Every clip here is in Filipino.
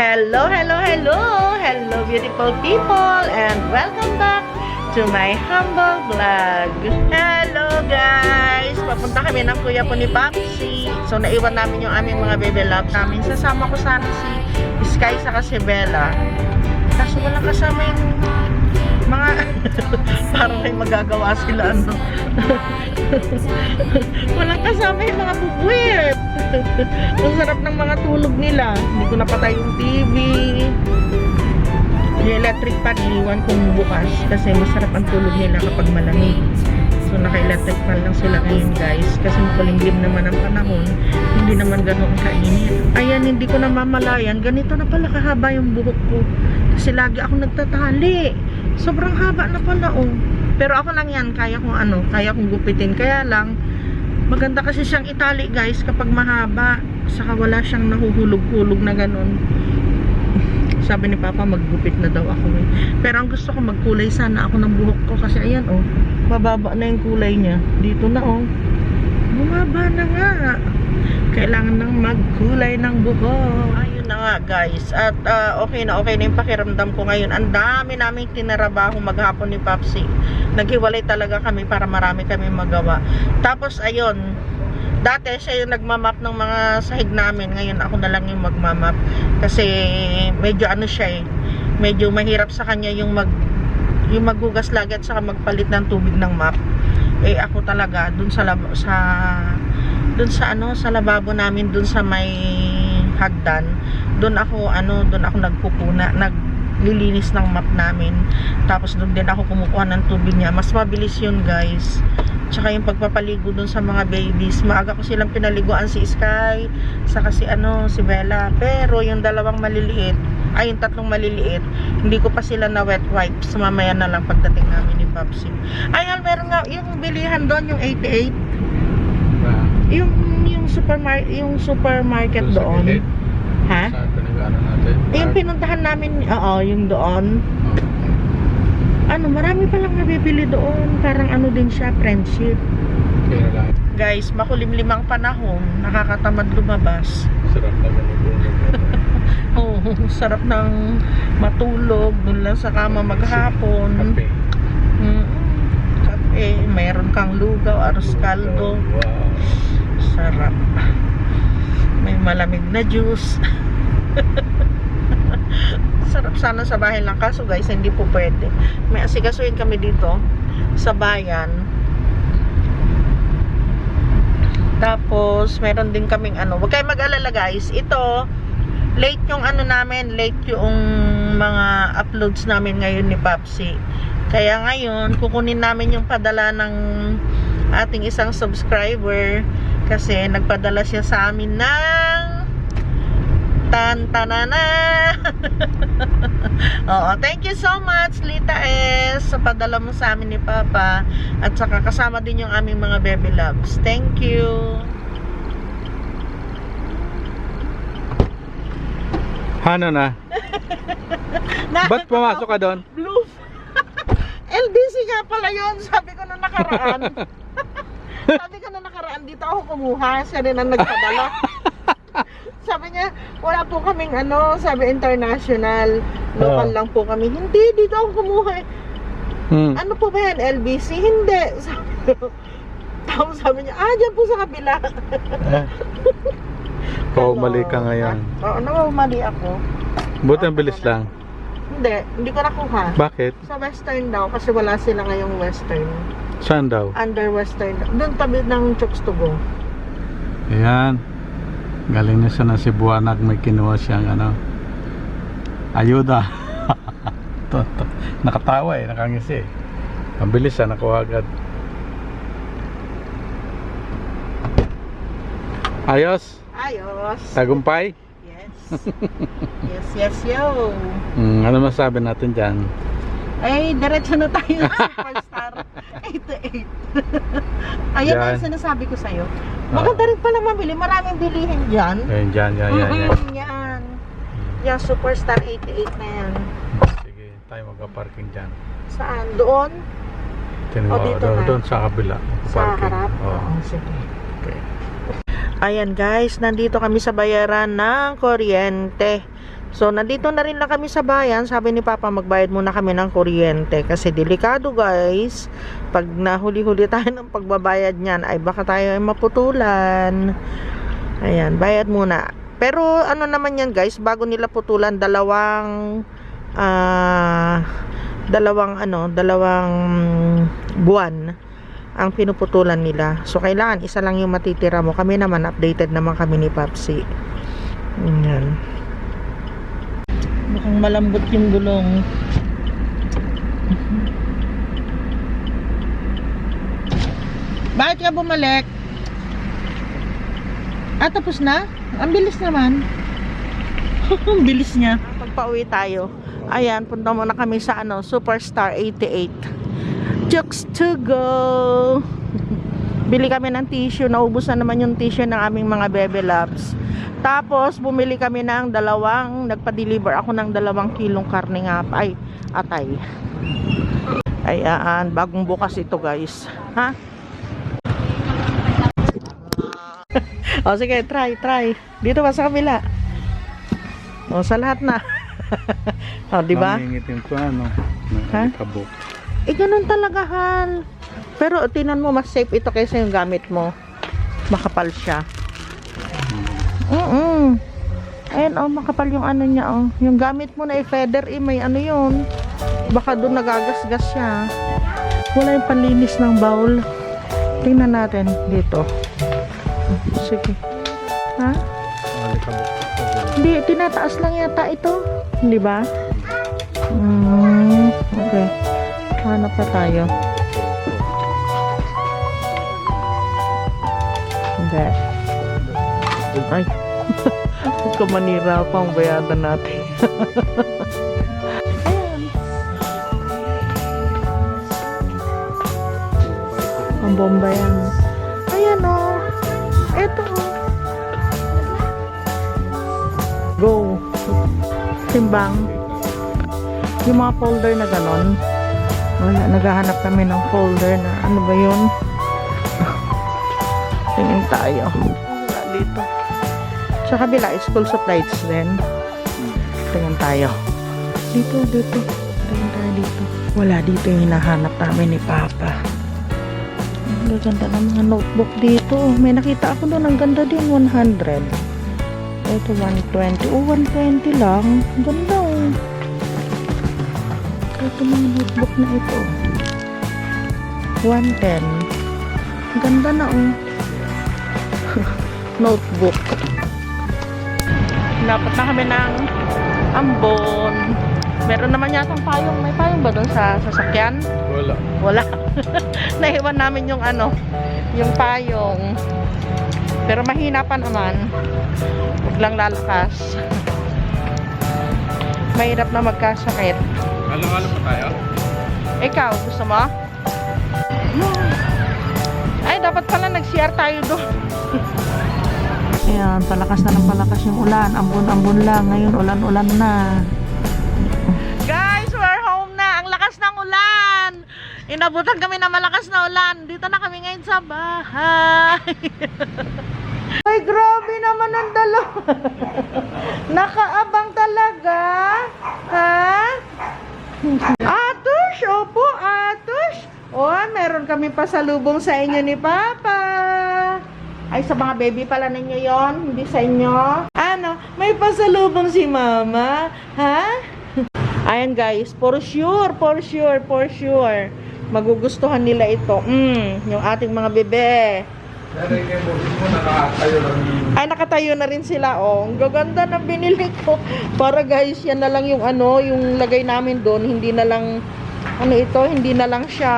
Hello, hello, hello! Hello, beautiful people! And welcome back to my humble vlog. Hello, guys! Papunta kami ng kuya po ni Papsi. So, naiwan namin yung aming mga baby love namin. Sasama ko sana si Sky sa si Bella. Kaso walang kasama yung mga parang may magagawa sila ano. walang kasama yung mga bubwit. Ang sarap ng mga tulog nila. Hindi ko napatay yung TV. Yung electric pan, iniwan kong bukas kasi masarap ang tulog nila kapag malamig. So, naka-electric fan lang sila ngayon, guys. Kasi makulimlim naman ang panahon. Hindi naman ganoon kainit. Ayan, hindi ko namamalayan. Ganito na pala kahaba yung buhok ko. Kasi lagi ako nagtatali. Sobrang haba na pala, oh. Pero ako lang yan, kaya kong ano, kaya kong gupitin. Kaya lang, maganda kasi siyang itali, guys, kapag mahaba. Saka wala siyang nahuhulog-hulog na ganun. Sabi ni Papa, maggupit na daw ako eh. Pero ang gusto ko magkulay sana ako ng buhok ko kasi ayan oh, mababa na yung kulay niya. Dito na oh. Bumaba na nga. Kailangan nang magkulay ng buhok. Ayun na nga guys. At ah, okay na okay na yung pakiramdam ko ngayon. Ang dami naming tinarabaho maghapon ni Papsi. Naghiwalay talaga kami para marami kami magawa. Tapos ayun, dati siya yung nagmamap ng mga sahig namin. Ngayon ako na lang yung magmamap. Kasi medyo ano siya eh. Medyo mahirap sa kanya yung mag yung maghugas lagi at saka magpalit ng tubig ng map. Eh ako talaga dun sa sa dun sa ano sa lababo namin dun sa may hagdan. Dun ako ano, dun ako nagpupuna, naglilinis ng map namin. Tapos dun din ako kumukuha ng tubig niya. Mas mabilis yun, guys. Tsaka yung pagpapaligo dun sa mga babies. Maaga ko silang pinaliguan si Sky, saka si ano, si Bella. Pero yung dalawang maliliit, ay yung tatlong maliliit, hindi ko pa sila na wet wipes. Mamaya na lang pagdating namin ni Papsi. Ayun, meron nga, yung bilihan doon, yung 88. Yung, yung supermarket, yung supermarket doon. Ha? Sa pinag-ano natin. Yung pinuntahan namin, oo, yung doon. Ano, marami palang nabibili doon. Parang ano din siya, friendship. Lang. Guys, makulimlimang panahon, nakakatamad lumabas. Sarap na ganun. Oo, sarap ng matulog, dun lang sa kama maghapon. Kape. Mm, kape, mayroon kang lugaw, aros kaldo. Wow. Sarap. May malamig na juice. Sarap sana sa bahay lang. Kaso guys, hindi po pwede. May asikasuhin kami dito sa bayan. Tapos, meron din kaming ano. Huwag kayo mag-alala guys. Ito, late yung ano namin. Late yung mga uploads namin ngayon ni Papsi. Kaya ngayon, kukunin namin yung padala ng ating isang subscriber kasi nagpadala siya sa amin ng tan tanana Oo, thank you so much Lita S sa padala mo sa amin ni Papa. At saka kasama din yung aming mga baby loves. Thank you. Ano na? na, Ba't pumasok ka doon? blue. LBC nga pala yun sabi ko na nakaraan. Sabi ko na nakaraan dito ako kumuha siya rin ang nagpadala sabi niya wala po kaming ano sabi international local Oo. lang po kami hindi dito ako kumuha eh. Hmm. ano po ba yan LBC hindi sabi ko tapos sabi niya ah dyan po sa kabila Eh. Oo, mali ka ngayon. oo naman mali ako Buti ang bilis lang. Hindi hindi ko nakuha Bakit? sa western daw kasi wala sila ngayong western Saan daw? under western doon tabi ng chokes to go Ayan. Galing na siya na si Buwanag may kinuha siyang ano. Ayuda. to, to. Nakatawa eh, nakangisi. Ang bilis siya, nakuha agad. Ayos. ayos Tagumpay. Yes yes yo Hmm, ano masabi natin dyan? Ay, diretso na tayo sa Superstar 88. Ayan Yan. yung sinasabi ko sa'yo. Maganda rin pala mamili. Maraming bilihin dyan. Ayan, dyan, yan, yan, yan. Mm, yan. Yan, Superstar 88 na yan. Sige, tayo magpa-parking dyan. Saan? Doon? Tinuha, O, dito doon, na? doon sa kabila. Sa harap? Oo. Oo, sige. Okay. Ayan guys, nandito kami sa bayaran ng kuryente. So, nandito na rin na kami sa bayan. Sabi ni Papa, magbayad muna kami ng kuryente. Kasi delikado, guys. Pag nahuli-huli tayo ng pagbabayad niyan, ay baka tayo ay maputulan. Ayan, bayad muna. Pero, ano naman yan, guys, bago nila putulan, dalawang, ah, dalawang, ano, dalawang buwan ang pinuputulan nila. So, kailangan isa lang yung matitira mo. Kami naman, updated naman kami ni Papsi. Ayan. Mukhang malambot yung gulong. Bakit ka bumalik? Ah, tapos na? Ang bilis naman. Ang bilis niya. Pagpa-uwi tayo. Ayan, punta muna kami sa ano, Superstar 88. Jokes to go! Bili kami ng tissue. Naubos na naman yung tissue ng aming mga bebe loves. Tapos, bumili kami ng dalawang, nagpa-deliver ako ng dalawang kilong karne nga, ay, atay. Ayan, bagong bukas ito guys. Ha? o sige, try, try. Dito ba sa kabila? O, sa lahat na. o, di ba? Nangingitim ko ano. Ha? Eh, ganun talaga, Hal. Pero, tinan mo, mas safe ito kaysa yung gamit mo. Makapal siya. Mm Ayan, oh, makapal yung ano niya, oh. Yung gamit mo na i-feather, eh, may ano yun. Baka doon nagagasgas siya. Wala yung panlinis ng bowl. Tingnan natin dito. Sige. Ha? Hindi, tinataas lang yata ito. Hindi ba? Mm, pa tayo. Hindi. Ay. Huwag ka manira pa ang bayadan natin. Ang bomba yan. Ayan o. Oh. Eto o. Go. Timbang. Yung mga folder na ganon. Wala, naghahanap kami ng folder na ano ba yun? Tingin tayo. Wala dito. Sa kabila, school supplies din. Tingin tayo. Dito, dito. Tingin tayo dito. Wala dito yung hinahanap namin ni Papa. Ang ganda ng mga notebook dito. May nakita ako doon. Ang ganda din. 100. Ito 120. Oh, 120 lang. Ang Ganda oh. Ito mga notebook na ito. 110. Ang Ganda na oh. notebook. Dapat na kami ng ambon. Meron naman yatang payong. May payong ba doon sa sasakyan? Wala. Wala. Naiwan namin yung ano, yung payong. Pero mahina pa naman. Huwag lang lalakas. Mahirap na magkasakit. Halo-halo pa tayo? Ikaw, gusto mo? Ay, dapat pala nag-CR tayo doon. Ayan, palakas na ng palakas yung ulan. Ambon-ambon lang. Ngayon, ulan-ulan na. Guys, we're home na. Ang lakas ng ulan. Inabutan kami na malakas na ulan. Dito na kami ngayon sa bahay. Ay, grabe naman ang dalawa. Nakaabang talaga. Ha? Atush, opo, Atush. O, meron kami pasalubong sa inyo ni Papa. Ay, sa mga baby pala ninyo yon, hindi sa inyo. Ano, may pasalubong si Mama. Ha? Ayan guys, for sure, for sure, for sure. Magugustuhan nila ito. Mm, yung ating mga bebe. Ay, nakatayo na rin sila, oh. Ang gaganda ng binili ko. Para guys, yan na lang yung ano, yung lagay namin doon. Hindi na lang, ano ito, hindi na lang siya,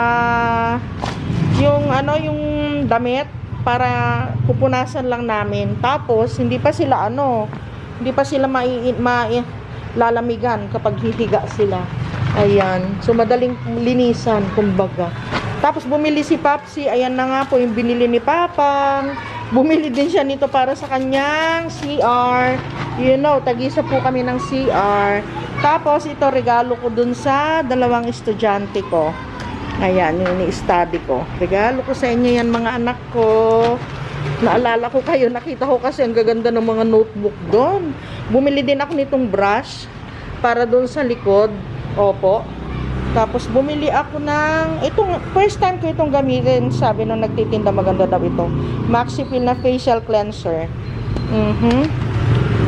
yung ano, yung damit para pupunasan lang namin. Tapos, hindi pa sila ano, hindi pa sila mai, mai lalamigan kapag hihiga sila. Ayan. So, madaling linisan, kumbaga. Tapos, bumili si Papsi. Ayan na nga po yung binili ni Papang. Bumili din siya nito para sa kanyang CR. You know, tagisa po kami ng CR. Tapos, ito regalo ko dun sa dalawang estudyante ko. Ayan, yung ni-study ko. Regalo ko sa inyo yan mga anak ko. Naalala ko kayo, nakita ko kasi ang gaganda ng mga notebook doon. Bumili din ako nitong brush para doon sa likod. Opo. Tapos bumili ako ng, itong, first time ko itong gamitin, sabi nung nagtitinda maganda daw ito. Maxipil na facial cleanser. Mhm.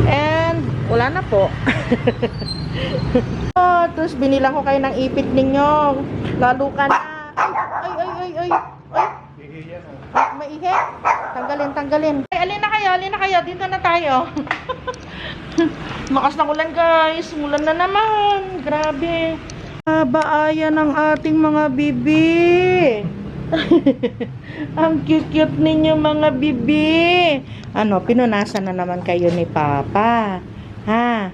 And, wala na po. oh, tapos binilang ko kayo ng ipit ninyo. Lalo ka na. Ay, ay, ay, ay, ay. ay. Maihi? Tanggalin, tanggalin. Ay, alin na kayo, alin na kayo. Dito na tayo. Lakas ng ulan, guys. Ulan na naman. Grabe. Baayan ng ating mga bibi. Ang cute-cute ninyo mga bibi. Ano, pinunasan na naman kayo ni Papa. Ha?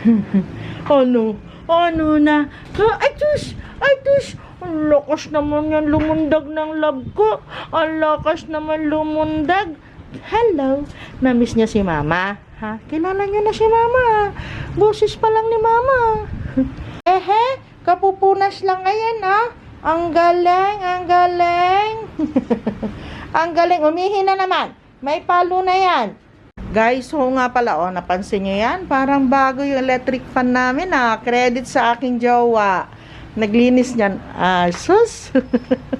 ano? Ano na? Ay, tus! Ay, tus! Ang lakas naman yan lumundag ng love ko. Ang lakas naman lumundag. Hello. Na-miss niya si Mama. Ha? Kilala niyo na si Mama. Boses pa lang ni Mama. Ehe, kapupunas lang ngayon, ha? Ang galing, ang galing. ang galing. Umihi na naman. May palo na yan. Guys, ho nga pala, oh, napansin nyo yan? Parang bago yung electric fan namin, ah. Credit sa aking jowa. Naglinis niyan. Ah, sus.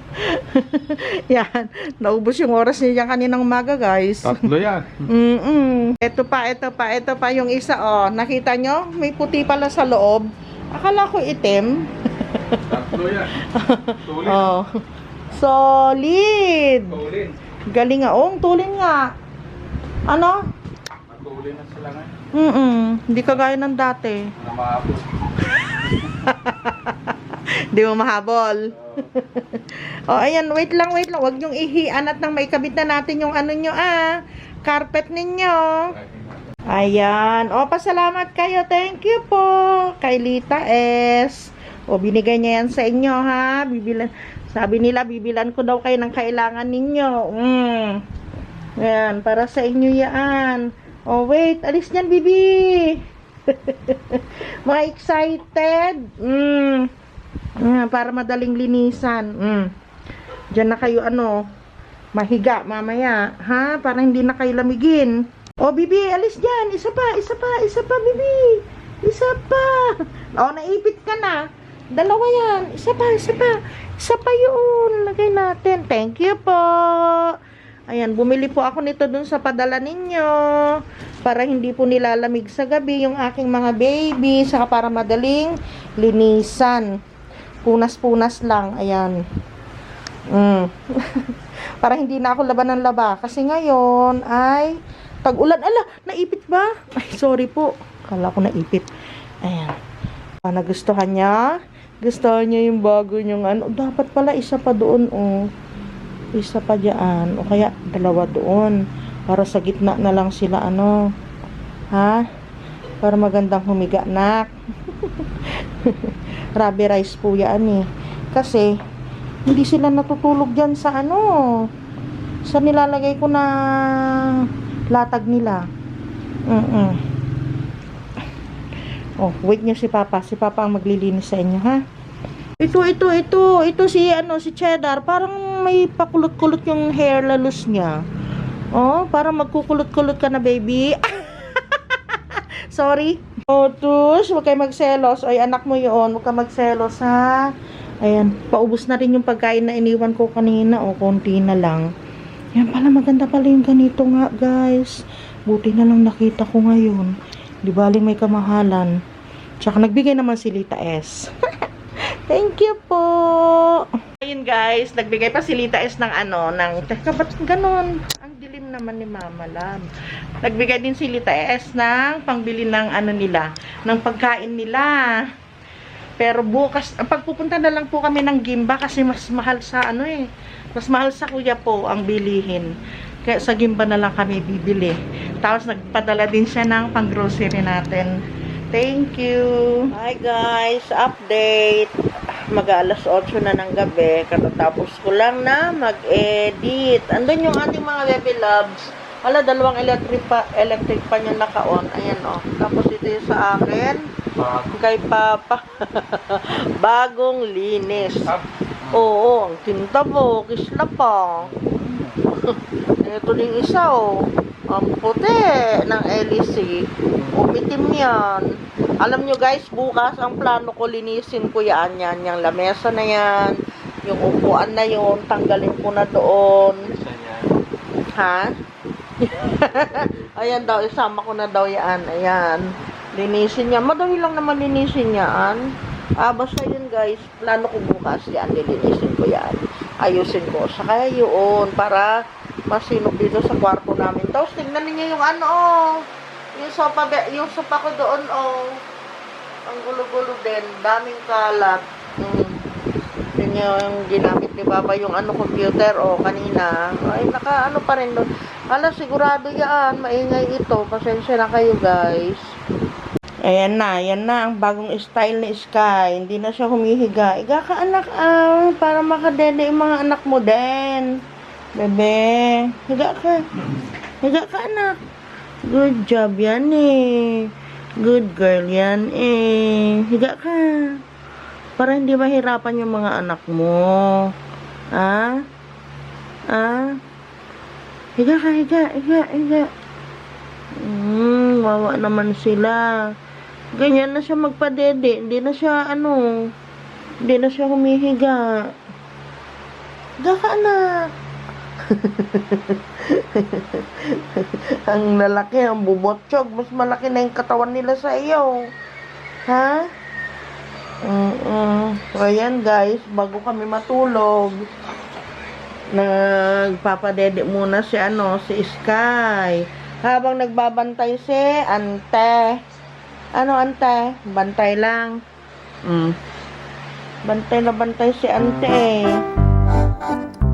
yan. Naubos yung oras niya kaninang umaga, guys. Tatlo yan. Mm-mm. Ito pa, ito pa, ito pa yung isa, oh. Nakita nyo? May puti pala sa loob. Akala ko itim. Tatlo yan. Tulin. Oh. Solid. Tulin. Galing nga. Oh, ang tulin nga. Ano? Matulin na sila ngayon. Mm-mm. Hindi kagaya ng dati. Na maabot. Hindi mo mahabol. oh, ayan. Wait lang, wait lang. Huwag niyong ihian at nang maikabit na natin yung ano nyo, ah. Carpet ninyo. Ayan. O, pasalamat kayo. Thank you po. Kay Lita S. O, binigay niya yan sa inyo, ha? Bibilan. Sabi nila, bibilan ko daw kayo ng kailangan ninyo. Mm. Ayan, para sa inyo yan. O, wait. Alis niyan, bibi. Mga excited. Mm. Ayan, para madaling linisan. Mm. Diyan na kayo, ano, mahiga mamaya. Ha? Para hindi na kayo lamigin. O, Bibi, alis dyan. Isa pa, isa pa, isa pa, Bibi. Isa pa. O, naipit ka na. Dalawa yan. Isa pa, isa pa. Isa pa yun. Lagay natin. Thank you po. Ayan, bumili po ako nito dun sa padala ninyo. Para hindi po nilalamig sa gabi yung aking mga baby. Saka para madaling linisan. Punas-punas lang. Ayan. Mm. para hindi na ako laban ng laba. Kasi ngayon ay tag-ulan. Ala, naipit ba? Ay, sorry po. Kala ko naipit. Ayan. Ah, nagustuhan niya? Gusto niya yung bago niyang ano. Dapat pala isa pa doon, oh. Isa pa dyan. O kaya dalawa doon. Para sa gitna na lang sila, ano. Ha? Para magandang humiga, nak. Rabi rice po yan, eh. Kasi, hindi sila natutulog dyan sa ano. Sa nilalagay ko na latag nila. Mm Oh, wait niyo si Papa. Si Papa ang maglilinis sa inyo, ha? Ito, ito, ito. Ito si, ano, si Cheddar. Parang may pakulot-kulot yung hair lalus niya. Oh, parang magkukulot-kulot ka na, baby. Sorry. Oh, tus, huwag kayo magselos. Ay, anak mo yun. Huwag ka magselos, ha? Ayan, paubos na rin yung pagkain na iniwan ko kanina. O, konti na lang. Yan pala, maganda pala yung ganito nga, guys. Buti na lang nakita ko ngayon. Di baling may kamahalan. Tsaka nagbigay naman si Lita S. Thank you po. Ayun guys, nagbigay pa si Lita S ng ano, ng, teka ba't ganon? Ang dilim naman ni Mama Lab. Nagbigay din si Lita S ng pangbili ng ano nila, ng pagkain nila. Pero bukas, pagpupunta na lang po kami ng Gimba kasi mas mahal sa ano eh. Mas mahal sa kuya po ang bilihin. Kaya sa Gimba na lang kami bibili. Tapos nagpadala din siya ng pang-grocery natin. Thank you. Hi guys, update. Mag alas 8 na ng gabi. Katatapos ko lang na mag-edit. Andun yung ating mga baby loves. Wala, dalawang electric pa, electric pa yung naka-on. Ayan o. Oh. Tapos ito yung sa akin. Kay Papa. Bagong linis. Oo, ang tinta po. Kisla pa. Ito din isa, oh. Ang puti ng LEC. Umitim yan. Alam nyo guys, bukas ang plano ko linisin ko yan. Yan, yung lamesa na yan. Yung upuan na yun, tanggalin ko na doon. Ha? Ayan daw, isama ko na daw yan. Ayan. Linisin niya. Madali lang naman linisin yan. Ah, basta yun guys, plano ko bukas yan, lilinisin ko yan. Ayusin ko. Saka yun, para masinop dito sa kwarto namin. Tapos tingnan niyo yung ano, oh. Yung sopa, yung sopa ko doon, oh. Ang gulo-gulo din. Daming kalat. Mm. Yun yung ginamit ni Papa yung ano computer o kanina. Ay, naka ano pa rin doon. Ala, sigurado yan. Maingay ito. Pasensya na kayo, guys. Ayan na, ayan na ang bagong style ni Sky. Hindi na siya humihiga. Iga ka anak ah, para makadede yung mga anak mo din. Bebe, higa ka. Higa ka anak. Good job yan eh. Good girl yan eh. Higa ka. Para hindi mahirapan yung mga anak mo. Ah? Ah? Higa ka, higa, higa, higa. Hmm, wawa naman sila. Ganyan na siya magpadede. Hindi na siya, ano, hindi na siya humihiga. Higa ka, anak. ang lalaki, ang bubotsyog. Mas malaki na yung katawan nila sa iyo. Ha? Mm So, ayan guys, bago kami matulog, nagpapadede muna si ano, si Sky. Habang nagbabantay si Ante. Ano Ante? Bantay lang. Mm. Bantay na bantay si Ante. Oh,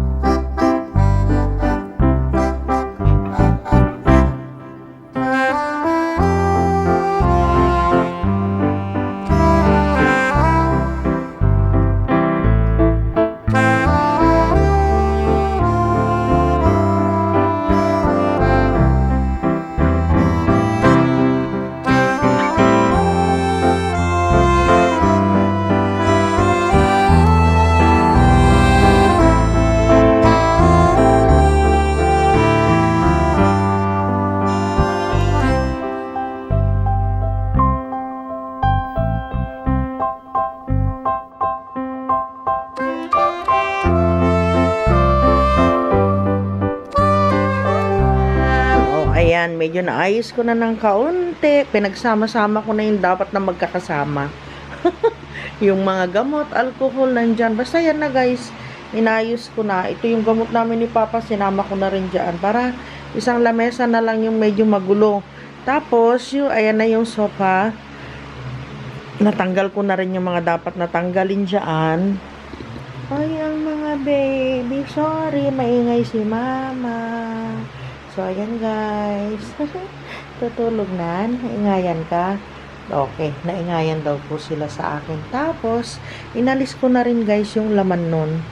ayan, medyo naayos ko na ng kaunti. Pinagsama-sama ko na yung dapat na magkakasama. yung mga gamot, alcohol, nandyan. Basta yan na guys, inayos ko na. Ito yung gamot namin ni Papa, sinama ko na rin dyan. Para isang lamesa na lang yung medyo magulo. Tapos, yung, ayan na yung sofa. Natanggal ko na rin yung mga dapat natanggalin dyan. Ay, ang mga baby. Sorry, maingay si mama. So, ayan guys. Tutulog na. Naingayan ka. Okay, naingayan daw po sila sa akin. Tapos, inalis ko na rin guys yung laman nun.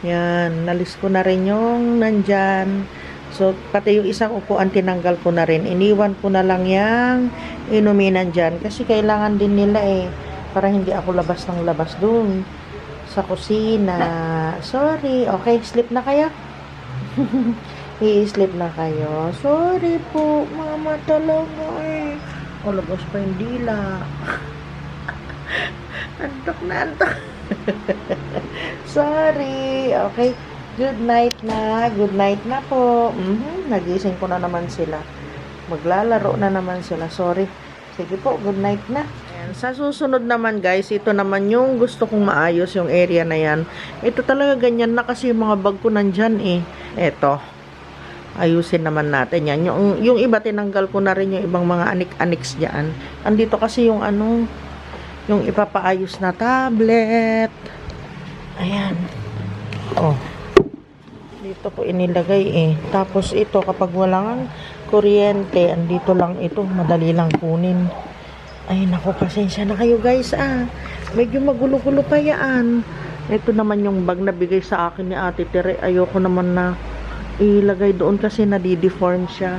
Yan, nalis ko na rin yung nandyan. So, pati yung isang upuan tinanggal ko na rin. Iniwan ko na lang yung inuminan dyan. Kasi kailangan din nila eh. Para hindi ako labas ng labas dun. Sa kusina. Sorry. Okay, sleep na kayo? I-sleep na kayo. Sorry po, mama talaga eh. O, labas pa yung dila. antok na antok. Sorry. Okay. Good night na. Good night na po. Mhm. Nagising ko na naman sila. Maglalaro na naman sila. Sorry. Sige po, good night na. Ayan. Sa susunod naman guys, ito naman yung gusto kong maayos yung area na yan. Ito talaga ganyan na kasi yung mga bag ko nandyan eh. Ito ayusin naman natin yan. Yung, yung iba tinanggal ko na rin yung ibang mga anik-aniks dyan. Andito kasi yung ano, yung ipapaayos na tablet. Ayan. Oh. Dito ko inilagay eh. Tapos ito, kapag walang kuryente, andito lang ito. Madali lang kunin. Ay, naku, pasensya na kayo guys ah. Medyo magulo-gulo pa yan. Ito naman yung bag na bigay sa akin ni Ate Tere. Ayoko naman na ilagay doon kasi nadideform siya.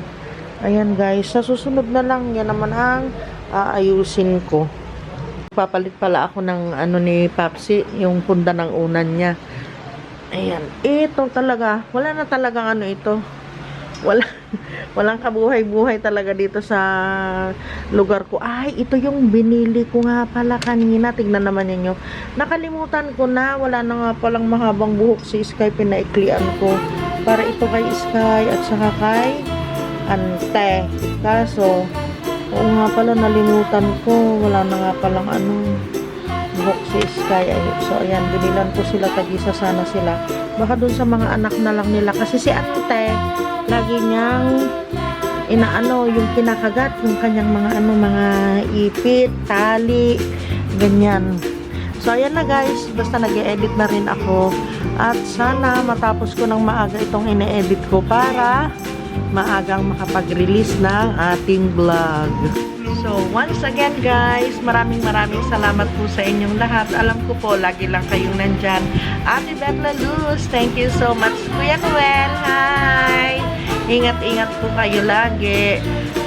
Ayan guys, sa susunod na lang, yan naman ang aayusin ko. Papalit pala ako ng ano ni Papsi, yung punda ng unan niya. Ayan. Ito talaga. Wala na talagang ano ito. Wala, walang kabuhay-buhay talaga dito sa lugar ko. Ay, ito yung binili ko nga pala kanina. Tignan naman ninyo. Nakalimutan ko na. Wala na nga palang mahabang buhok si Sky. Pinaiklian ko. Para ito kay Sky at saka kay Ante. Kaso, oo nga pala nalimutan ko. Wala na nga palang ano buhok si Sky. Ay, so, ayan, binilan ko sila. Tagisa sana sila. Baka dun sa mga anak na lang nila. Kasi si Ante, lagi niyang inaano yung kinakagat yung kanyang mga ano mga ipit, tali, ganyan. So ayan na guys, basta nag-edit na rin ako at sana matapos ko ng maaga itong ine-edit ko para maagang makapag-release ng ating vlog. So once again guys, maraming maraming salamat po sa inyong lahat. Alam ko po, lagi lang kayong nandyan. Ate Beth Luz, thank you so much. Kuya Noel, hi! Ingat-ingat po kayo lagi.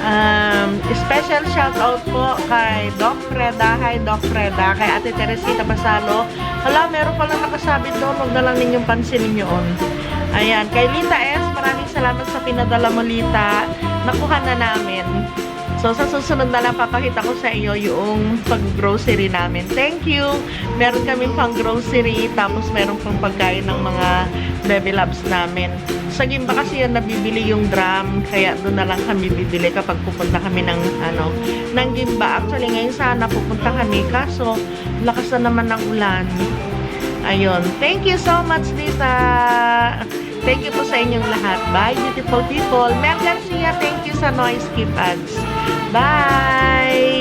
Um, special shout out po kay Doc Freda. Hi Doc Freda. Kay Ate Teresita Basalo. Hala, meron palang nakasabit doon. Huwag na lang ninyong pansinin yun. Ayan. Kay Lita S, maraming salamat sa pinadala mo, Lita. Nakuha na namin. So, sa susunod na lang, papakita ko sa iyo yung pag-grocery namin. Thank you! Meron kami pang grocery, tapos meron pang pagkain ng mga baby labs namin. Sa Gimba kasi yun, nabibili yung drum, kaya doon na lang kami bibili kapag pupunta kami ng, ano, ng Gimba. Actually, ngayon sana pupunta kami, kaso lakas na naman ng ulan. Ayun. Thank you so much, Lisa! Thank you po sa inyong lahat. Bye, beautiful people. Mel Garcia, thank you sa Noise Keep Ads. Bye!